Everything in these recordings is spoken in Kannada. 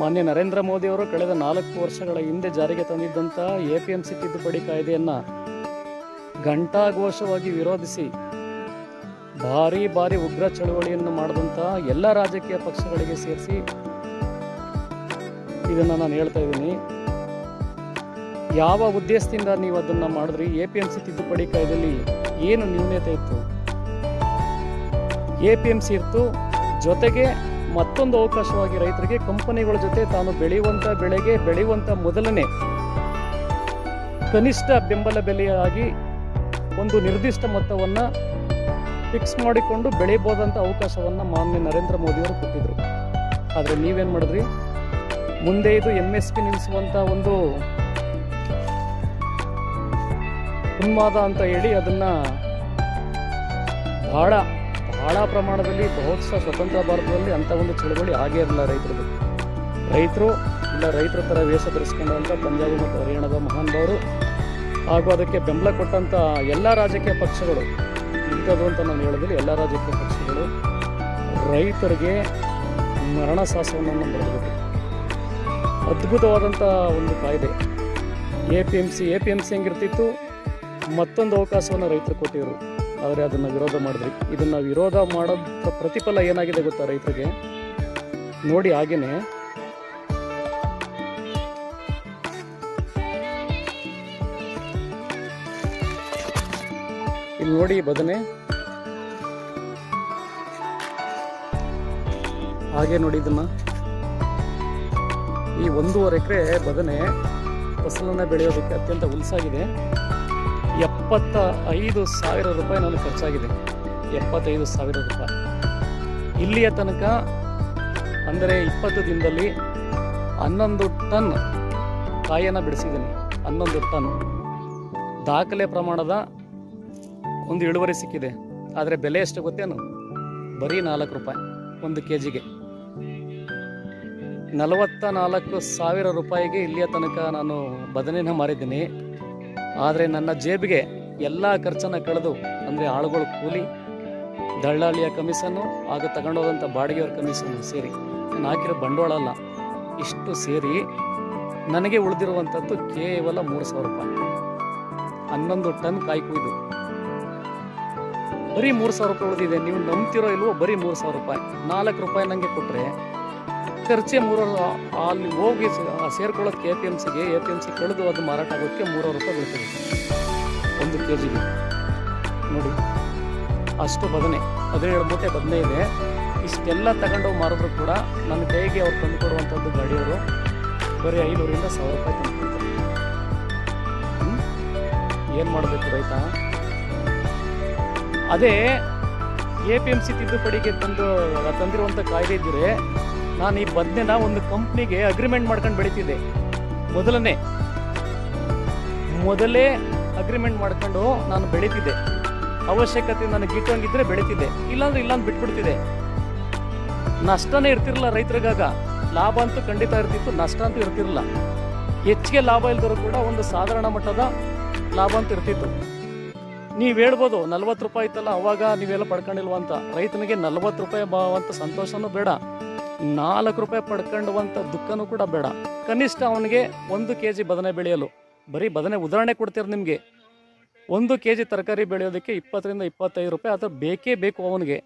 ಮಾನ್ಯ ನರೇಂದ್ರ ಮೋದಿಯವರು ಕಳೆದ ನಾಲ್ಕು ವರ್ಷಗಳ ಹಿಂದೆ ಜಾರಿಗೆ ತಂದಿದ್ದಂಥ ಎ ಪಿ ಎಂ ಸಿ ತಿದ್ದುಪಡಿ ಕಾಯ್ದೆಯನ್ನು ಘಂಟಾಘೋಷವಾಗಿ ವಿರೋಧಿಸಿ ಭಾರಿ ಭಾರಿ ಉಗ್ರ ಚಳುವಳಿಯನ್ನು ಮಾಡಿದಂಥ ಎಲ್ಲ ರಾಜಕೀಯ ಪಕ್ಷಗಳಿಗೆ ಸೇರಿಸಿ ಇದನ್ನು ನಾನು ಹೇಳ್ತಾ ಇದ್ದೀನಿ. ಯಾವ ಉದ್ದೇಶದಿಂದ ನೀವು ಅದನ್ನು ಮಾಡಿದ್ರಿ? ಎ ಪಿ ಎಂ ಸಿ ತಿದ್ದುಪಡಿ ಕಾಯ್ದೆಯಲ್ಲಿ ಏನು ನ್ಯೂನ್ಯತೆ ಇತ್ತು? ಎ ಪಿ ಎಂ ಸಿ ಇತ್ತು, ಜೊತೆಗೆ ಮತ್ತೊಂದು ಅವಕಾಶವಾಗಿ ರೈತರಿಗೆ ಕಂಪನಿಗಳ ಜೊತೆ ತಾನು ಬೆಳೆಯುವಂಥ ಬೆಳೆಗೆ ಬೆಳೆಯುವಂಥ ಮೊದಲನೇ ಕನಿಷ್ಠ ಬೆಂಬಲ ಬೆಲೆಯಾಗಿ ಒಂದು ನಿರ್ದಿಷ್ಟ ಮೊತ್ತವನ್ನು ಫಿಕ್ಸ್ ಮಾಡಿಕೊಂಡು ಬೆಳೆಯಬಹುದಂಥ ಅವಕಾಶವನ್ನು ಮಾನ್ಯ ನರೇಂದ್ರ ಮೋದಿಯವರು ಕೊಟ್ಟಿದ್ದರು ಆದರೆ ನೀವೇನು ಮಾಡಿದ್ರಿ? ಮುಂದೆ ಇದು ಎಂ ಎಸ್ ಪಿ ನಿಲ್ಲಿಸುವಂಥ ಒಂದು ಉನ್ಮಾದ ಅಂತ ಹೇಳಿ ಅದನ್ನು ಬಹಳ ಬಹಳ ಪ್ರಮಾಣದಲ್ಲಿ ಬಹುಶಃ ಸ್ವತಂತ್ರ ಭಾರತದಲ್ಲಿ ಅಂಥ ಒಂದು ಚಳವಳಿ ಆಗೇ ಇರಲಿಲ್ಲ ರೈತರದ್ದು ರೈತರು ಇಲ್ಲ ರೈತರ ಥರ ವೇಷ ಧರಿಸ್ಕೊಂಡಂಥ ಪಂಜಾಬ್ ಮತ್ತು ಹರಿಯಾಣದ ಮಹಾನುಭಾವರು ಹಾಗೂ ಅದಕ್ಕೆ ಬೆಂಬಲ ಕೊಟ್ಟಂಥ ಎಲ್ಲ ರಾಜಕೀಯ ಪಕ್ಷಗಳು, ಇಂಥದ್ದು ಅಂತ ನಾನು ಹೇಳೋದಿಲ್ಲ, ಎಲ್ಲ ರಾಜಕೀಯ ಪಕ್ಷಗಳು ರೈತರಿಗೆ ಮರಣ ಶಾಸನವನ್ನು ಬರೆದಿದೆ ಅದ್ಭುತವಾದಂಥ ಒಂದು ಕಾಯ್ದೆ. A P M C, A P M C ಹೆಂಗಿರ್ತಿತ್ತು, ಮತ್ತೊಂದು ಅವಕಾಶವನ್ನು ರೈತರು ಕೊಟ್ಟಿದ್ರು. ಆದರೆ ಅದನ್ನು ವಿರೋಧ ಮಾಡಿದ್ರಿ. ಇದನ್ನು ವಿರೋಧ ಮಾಡೋದ್ರ ಪ್ರತಿಫಲ ಏನಾಗಿದೆ ಗೊತ್ತಾ ರೈತರಿಗೆ? ನೋಡಿ ಹಾಗೇನೆ. ಇಲ್ಲಿ ನೋಡಿ ಬದನೆ. ಹಾಗೆ ನೋಡಿ ಇದನ್ನ. ಈ ಒಂದೂವರೆ ಎಕರೆ ಬದನೆ ಫಸಲನ್ನ ಬೆಳೆಯೋದಕ್ಕೆ ಅತ್ಯಂತ ಉಲ್ಸಾಗಿದೆ. ಎಪ್ಪತ್ತ ಐದು ಸಾವಿರ ರೂಪಾಯಿ ನನಗೆ ಖರ್ಚಾಗಿದೆ. ಎಪ್ಪತ್ತೈದು ಸಾವಿರ ರೂಪಾಯಿ. ಇಲ್ಲಿಯ ತನಕ ಅಂದರೆ ಇಪ್ಪತ್ತು ದಿನದಲ್ಲಿ ಹನ್ನೊಂದು ಟನ್ ಕಾಯನ್ನು ಬಿಡಿಸಿದ್ದೀನಿ. ಹನ್ನೊಂದು ಟನ್. ದಾಖಲೆ ಪ್ರಮಾಣದ ಒಂದು ಇಳುವರಿ ಸಿಕ್ಕಿದೆ. ಆದರೆ ಬೆಲೆ ಎಷ್ಟು ಗೊತ್ತೇನು? ಬರೀ ನಾಲ್ಕು ರೂಪಾಯಿ, ಒಂದು ಕೆ ಜಿಗೆ ನಲವತ್ತ ನಾಲ್ಕು ಸಾವಿರ ರೂಪಾಯಿಗೆ ಇಲ್ಲಿಯ ತನಕ ನಾನು ಬದನೆನ ಮಾರಿದ್ದೀನಿ. ಆದರೆ ನನ್ನ ಜೇಬಿಗೆ ಎಲ್ಲ ಖರ್ಚನ್ನು ಕಳೆದು, ಅಂದರೆ ಆಳುಗಳ ಕೂಲಿ, ದಳ್ಳಾಳಿಯ ಕಮಿಷನ್ನು ಆಗ ತಗೊಂಡೋದಂಥ ಬಾಡಿಗೆಯವ್ರ ಕಮಿಷನ್ನು ಸೇರಿ. ನಾನು ಹಾಕಿರೋ ಬಂಡವಾಳ ಅಲ್ಲ, ಇಷ್ಟು ಸೇರಿ ನನಗೆ ಉಳಿದಿರುವಂಥದ್ದು ಕೇವಲ ಮೂರು ಸಾವಿರ ರೂಪಾಯಿ. ಹನ್ನೊಂದು ಟನ್ ಕಾಯಿ ಕುಯ್ದು. ಬರೀ ಮೂರು ಸಾವಿರ ರೂಪಾಯಿ ಉಳಿದಿದೆ. ನೀವು ನಂಬ್ತಿರೋ ಇಲ್ವೋ, ಬರೀ ಮೂರು ಸಾವಿರ ರೂಪಾಯಿ. ನಾಲ್ಕು ರೂಪಾಯಿ ನನಗೆ ಕೊಟ್ಟರೆ ಖರ್ಚೆ ಮೂರು ಅಲ್ಲಿ ಹೋಗಿ ಸೇರ್ಕೊಳ್ಳೋದು ಕೆ ಪಿ ಎಂ ಸಿಗೆ, ಎ ಪಿ ಎಂ ಸಿ ಕಳೆದು ಅದು ಮಾರಾಟ ಆಗೋಕ್ಕೆ ಮೂರು ರೂಪಾಯಿ ಬೀಳ್ತದೆ. ಒಂದು ಕೆ ಜಿಗೆ ನೋಡಿ, ಅಷ್ಟು ಬದನೆ, ಹದಿನೇಳು ಮೂಟೆ ಬದನೆ ಇದೆ. ಇಷ್ಟೆಲ್ಲ ತಗೊಂಡು ಮಾರಿದ್ರು ಕೂಡ ನನ್ನ ಕೈಗೆ ಅವ್ರು ತಂದು ಕೊಡುವಂಥದ್ದು ಗಾಡಿಯವರು ಬರೀ ಐನೂರಿಂದ ಸಾವಿರ ರೂಪಾಯಿ ತಂದು ಏನು ಮಾಡಬೇಕು ರೈತ? ಅದೇ, ಎ ಪಿ ಎಂ ಸಿ ತಿದ್ದುಪಡಿಗೆ ತಂದು, ತಂದಿರುವಂಥ ಕಾಯ್ದೆ ಇದ್ದರೆ ನಾನು ಈ ಬದನೆನ ಒಂದು ಕಂಪ್ನಿಗೆ ಅಗ್ರಿಮೆಂಟ್ ಮಾಡ್ಕೊಂಡು ಬೆಳೀತಿದ್ದೆ. ಮೊದಲನೇ, ಮೊದಲೇ ಅಗ್ರಿಮೆಂಟ್ ಮಾಡ್ಕೊಂಡು ನಾನು ಬೆಳೀತಿದ್ದೆ. ಅವಶ್ಯಕತೆ ನನಗೆ ಗಿಟ್ಟಂಗಿದ್ರೆ ಬೆಳೀತಿದ್ದೆ. ಇಲ್ಲಾಂದ್ರೆ ಇಲ್ಲಾಂದ್ರೆ ಬಿಟ್ಬಿಡ್ತಿದ್ದೆ. ನಷ್ಟನೇ ಇರ್ತಿರಲಿಲ್ಲ ರೈತರಿಗಾಗ. ಲಾಭ ಅಂತೂ ಖಂಡಿತ ಇರ್ತಿತ್ತು, ನಷ್ಟ ಅಂತೂ ಇರ್ತಿರಲಿಲ್ಲ. ಹೆಚ್ಚಿಗೆ ಲಾಭ ಇಲ್ದರೂ ಕೂಡ ಒಂದು ಸಾಧಾರಣ ಮಟ್ಟದ ಲಾಭ ಅಂತ ಇರ್ತಿತ್ತು. ನೀವು ಹೇಳ್ಬೋದು, ನಲ್ವತ್ತು ರೂಪಾಯಿ ಇತ್ತಲ್ಲ, ಅವಾಗ ನೀವೆಲ್ಲ ಪಡ್ಕೊಂಡಿಲ್ವ ಅಂತ. ರೈತನಿಗೆ ನಲ್ವತ್ತು ರೂಪಾಯಿ ಬಾವಂತ ಸಂತೋಷನೂ ಬೇಡ. ನಾಲ್ಕು ರೂಪಾಯಿ ಪಡ್ಕೊಂಡುವಂಥ ದುಃಖನೂ ಕೂಡ ಬೇಡ. ಕನಿಷ್ಠ ಅವನಿಗೆ ಒಂದು ಕೆ ಜಿ ಬದನೆ ಬೆಳೆಯಲು. ಬರೀ ಬದನೆ ಉದಾಹರಣೆ ಕೊಡ್ತೀರ ನಿಮಗೆ. ಒಂದು ಕೆ ಜಿ ತರಕಾರಿ ಬೆಳೆಯೋದಕ್ಕೆ ಇಪ್ಪತ್ತರಿಂದ ಇಪ್ಪತ್ತೈದು ರೂಪಾಯಿ ಅಥವಾ ಬೇಕೇ ಬೇಕು ಅವನಿಗೆ.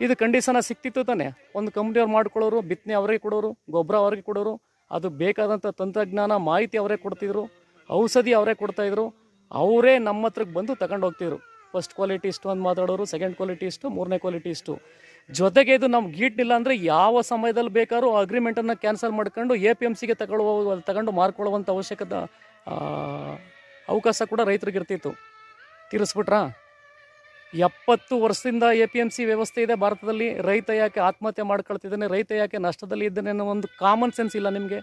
ಇದು ಕಂಡೀಷನ ಸಿಕ್ತಿತ್ತು ತಾನೆ. ಒಂದು ಕಂಪ್ನಿಯವ್ರು ಮಾಡ್ಕೊಳ್ಳೋರು, ಬಿತ್ತನೆ ಅವರಿಗೆ ಕೊಡೋರು, ಗೊಬ್ಬರ ಅವ್ರಿಗೆ ಕೊಡೋರು, ಅದು ಬೇಕಾದಂಥ ತಂತ್ರಜ್ಞಾನ ಮಾಹಿತಿ ಅವರೇ ಕೊಡ್ತಿದ್ರು, ಔಷಧಿ ಅವರೇ ಕೊಡ್ತಾಯಿದ್ರು ಅವರೇ ನಮ್ಮ ಹತ್ರಕ್ಕೆ ಬಂದು ತಗೊಂಡು ಹೋಗ್ತಿದ್ರು. ಫಸ್ಟ್ ಕ್ವಾಲಿಟಿ ಇಷ್ಟು ಅಂತ ಮಾತಾಡೋರು ಸೆಕೆಂಡ್ ಕ್ವಾಲಿಟಿ ಇಷ್ಟು, ಮೂರನೇ ಕ್ವಾಲಿಟಿ ಇಷ್ಟು. ಜೊತೆಗೆ ಇದು ನಮ್ಗೆ ಇಲ್ಲ ಅಂದರೆ ಯಾವ ಸಮಯದಲ್ಲಿ ಬೇಕಾದ್ರೂ ಅಗ್ರಿಮೆಂಟನ್ನು ಕ್ಯಾನ್ಸಲ್ ಮಾಡ್ಕೊಂಡು ಎ ಪಿ ಎಂ ಸಿಗೆ ತಗೊಳ್ಳುವ, ತಗೊಂಡು ಮಾರ್ಕೊಳ್ಳುವಂಥ ಅವಶ್ಯಕತೆ ಅವಕಾಶ ಕೂಡ ರೈತರಿಗೆ ಇರ್ತಿತ್ತು. ತೀರಿಸ್ಬಿಟ್ರಾ? ಎಪ್ಪತ್ತು ವರ್ಷದಿಂದ ಎ ಪಿ ಎಂ ಸಿ ವ್ಯವಸ್ಥೆ ಇದೆ ಭಾರತದಲ್ಲಿ. ರೈತ ಯಾಕೆ ಆತ್ಮಹತ್ಯೆ ಮಾಡ್ಕೊಳ್ತಿದ್ದಾನೆ, ರೈತ ಯಾಕೆ ನಷ್ಟದಲ್ಲಿ ಇದ್ದಾನೆ ಅನ್ನೋ ಒಂದು ಕಾಮನ್ ಸೆನ್ಸ್ ಇಲ್ಲ ನಿಮಗೆ.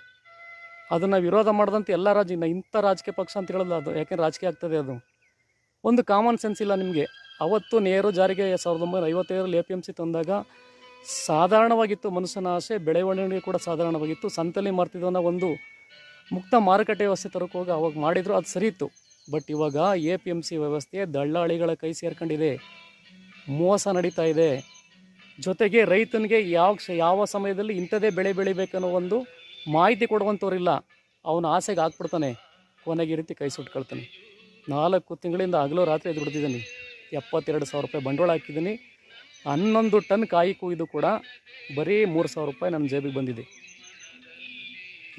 ಅದನ್ನು ವಿರೋಧ ಮಾಡಿದಂಥ ಎಲ್ಲ ರಾಜ್ಯ ಇಂಥ ರಾಜಕೀಯ ಪಕ್ಷ ಅಂತ ಹೇಳಲ್ಲ ಅದು. ಯಾಕೆಂದ್ರೆ ರಾಜಕೀಯ ಆಗ್ತದೆ ಅದು. ಒಂದು ಕಾಮನ್ ಸೆನ್ಸ್ ಇಲ್ಲ ನಿಮಗೆ. ಅವತ್ತು ನೇರು ಜಾರಿಗೆ ಸಾವಿರದ ಒಂಬೈನೂರ ಐವತ್ತೈದರಲ್ಲಿ ಎ ಪಿ ಎಂ ಸಿ ತಂದಾಗ ಸಾಧಾರಣವಾಗಿತ್ತು ಮನುಷ್ಯನ ಆಸೆ, ಬೆಳವಣಿಗೆ ಕೂಡ ಸಾಧಾರಣವಾಗಿತ್ತು. ಸಂತಲಿ ಮಾರ್ತಿದ್ದವನ್ನ ಒಂದು ಮುಕ್ತ ಮಾರುಕಟ್ಟೆ ವ್ಯವಸ್ಥೆ ಹೋಗಿ ಅವಾಗ ಮಾಡಿದ್ರು, ಅದು ಸರಿ ಇತ್ತು ಬಟ್ ಇವಾಗ ಎ ಪಿ ಎಂ ಸಿ ವ್ಯವಸ್ಥೆ ದಳ್ಳಾಳಿಗಳ ಕೈ ಸೇರ್ಕೊಂಡಿದೆ. ಮೋಸ ನಡೀತಾ ಇದೆ. ಜೊತೆಗೆ ರೈತನಿಗೆ ಯಾವ ಯಾವ ಸಮಯದಲ್ಲಿ ಇಂಥದೇ ಬೆಳೆ ಬೆಳಿಬೇಕನ್ನೋ ಒಂದು ಮಾಹಿತಿ ಕೊಡುವಂಥವ್ರಿಲ್ಲ. ಅವನ ಆಸೆಗೆ ಹಾಕ್ಬಿಡ್ತಾನೆ ಕೊನೆಗೆ ರೀತಿ ಕೈ ಸುಟ್ಕೊಳ್ತಾನೆ. ನಾಲ್ಕು ತಿಂಗಳಿಂದ ಹಗಲು ರಾತ್ರಿ ದುಡ್ದಿದ್ದೀನಿ ಎಪ್ಪತ್ತೆರಡು ಸಾವಿರ ರೂಪಾಯಿ ಬಂಡವಾಳ ಹಾಕಿದ್ದೀನಿ. ಹನ್ನೊಂದು ಟನ್ ಕಾಯಿ ಕುಯ್ದು ಕೂಡ ಬರೀ ಮೂರು ಸಾವಿರ ರೂಪಾಯಿ ನನ್ನ ಜೇಬಿಗೆ ಬಂದಿದೆ.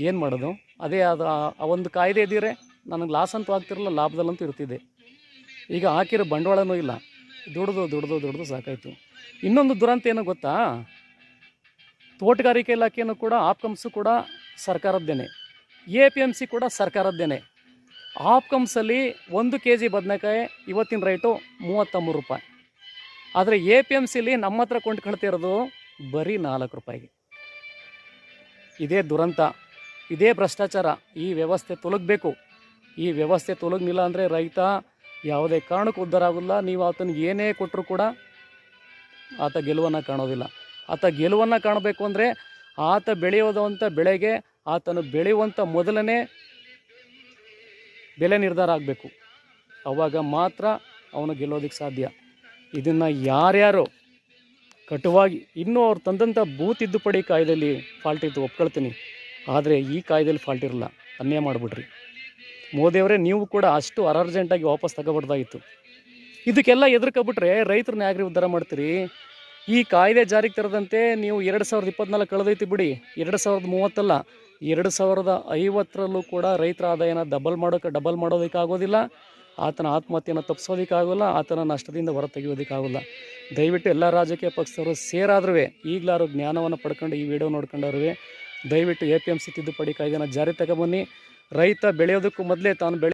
ಏನು ಮಾಡೋದು? ಅದೇ ಅದು ಆ- ಆ ಒಂದು ಕಾಯ್ದೆ ಇದ್ದೀರೆ. ನನಗೆ ಲಾಸ್ ಅಂತೂ ಆಗ್ತಿರಲ್ಲ, ಲಾಭದಲ್ಲಂತೂ ಇರ್ತಿದೆ. ಈಗ ಹಾಕಿರೋ ಬಂಡವಾಳನೂ ಇಲ್ಲ. ದುಡ್ದು ದುಡ್ದು ದುಡ್ದು ಸಾಕಾಯಿತು. ಇನ್ನೊಂದು ದುರಂತ ಏನೋ ಗೊತ್ತಾ? ತೋಟಗಾರಿಕೆ ಇಲಾಖೆಯನ್ನು ಕೂಡ ಆಪ್ಕಮ್ಸು ಕೂಡ ಸರ್ಕಾರದ್ದೇನೆ. ಎ ಪಿ ಎಂ ಸಿ ಕೂಡ ಸರ್ಕಾರದ್ದೇನೆ. ಆಪ್ಕಮ್ಸಲ್ಲಿ ಒಂದು ಕೆ ಜಿ ಬದನೆಕಾಯಿ ಇವತ್ತಿನ ರೇಟು ಮೂವತ್ತಮೂರು ರೂಪಾಯಿ. ಆದರೆ ಎ ಪಿ ಎಂ ಸಿಲಿ ನಮ್ಮ ಹತ್ರ ಕೊಂಡ್ಕೊಳ್ತಿರೋದು ಬರೀ ನಾಲ್ಕು ರೂಪಾಯಿಗೆ. ಇದೇ ದುರಂತ, ಇದೇ ಭ್ರಷ್ಟಾಚಾರ, ಈ ವ್ಯವಸ್ಥೆ ತೊಲಗಬೇಕು. ಈ ವ್ಯವಸ್ಥೆ ತೊಲಗ್ನಿಲ್ಲ ಅಂದರೆ ರೈತ ಯಾವುದೇ ಕಾರಣಕ್ಕೂ ಉದ್ಧಾರ ಆಗೋಲ್ಲ ನೀವು ಆತನಿಗೆ ಏನೇ ಕೊಟ್ಟರು ಕೂಡ ಆತ ಗೆಲುವನ್ನು ಕಾಣೋದಿಲ್ಲ. ಆತ ಗೆಲುವನ್ನು ಕಾಣಬೇಕು ಅಂದರೆ ಆತ ಬೆಳೆಯೋದಂಥ ಬೆಳೆಗೆ ಆತನು ಬೆಳೆಯುವಂಥ ಮೊದಲನೇ ಬೆಲೆ ನಿರ್ಧಾರ ಆಗಬೇಕು. ಅವಾಗ ಮಾತ್ರ ಅವನು ಗೆಲ್ಲೋದಕ್ಕೆ ಸಾಧ್ಯ. ಇದನ್ನು ಯಾರ್ಯಾರು ಕಟುವಾಗಿ ಇನ್ನೂ ಅವ್ರು ತಂದಂಥ ಭೂ ತಿದ್ದುಪಡಿ ಕಾಯ್ದೆಯಲ್ಲಿ ಫಾಲ್ಟ್ ಇತ್ತು, ಒಪ್ಕೊಳ್ತೀನಿ. ಆದರೆ ಈ ಕಾಯ್ದೆಯಲ್ಲಿ ಫಾಲ್ಟ್ ಇರಲ್ಲ. ಅನ್ಯಾಯ ಮಾಡಿಬಿಡ್ರಿ. ಮೋದಿಯವರೇ, ನೀವು ಕೂಡ ಅಷ್ಟು ಅರ್ಜೆಂಟಾಗಿ ವಾಪಸ್ ತಗೋಬಾರ್ದಾಗಿತ್ತು. ಇದಕ್ಕೆಲ್ಲ ಎದುರ್ಕೊಬಿಟ್ರೆ ರೈತರನ್ನ ಯಾಕ್ರಿ ಉದ್ಧಾರ ಮಾಡ್ತೀರಿ? ಈ ಕಾಯ್ದೆ ಜಾರಿಗೆ ತರದಂತೆ ನೀವು ಎರಡು ಸಾವಿರದ ಇಪ್ಪತ್ನಾಲ್ಕು ಕಳೆದೈತಿ ಬಿಡಿ. ಎರಡು ಸಾವಿರದ ಮೂವತ್ತಲ್ಲ. ಎರಡು ಸಾವಿರದ ಐವತ್ತರಲ್ಲೂ ಕೂಡ ರೈತರ ಆದಾಯನ ಡಬಲ್ ಮಾಡೋಕೆ ಡಬಲ್ ಮಾಡೋದಕ್ಕಾಗೋದಿಲ್ಲ. ಆತನ ಆತ್ಮಹತ್ಯೆಯನ್ನು ತಪ್ಪಿಸೋದಕ್ಕಾಗೋಲ್ಲ ಆತನ ನಷ್ಟದಿಂದ ಹೊರ ತೆಗೆಯೋದಕ್ಕಾಗೋಲ್ಲ ದಯವಿಟ್ಟು ಎಲ್ಲ ರಾಜಕೀಯ ಪಕ್ಷದವರು ಸೇರಾದ್ರೂ ಈಗಲಾರು ಜ್ಞಾನವನ್ನು ಪಡ್ಕೊಂಡು ಈ ವಿಡಿಯೋ ನೋಡ್ಕೊಂಡವ್ರು ದಯವಿಟ್ಟು ಎ ಪಿ ಎಂ ಸಿ ತಿದ್ದುಪಡಿ ಕಾಯ್ದೆನ ಜಾರಿ ತಗೊಬನ್ನಿ. ರೈತ ಬೆಳೆಯೋದಕ್ಕೂ ಮೊದಲೇ ತಾನು ಬೆಳೆ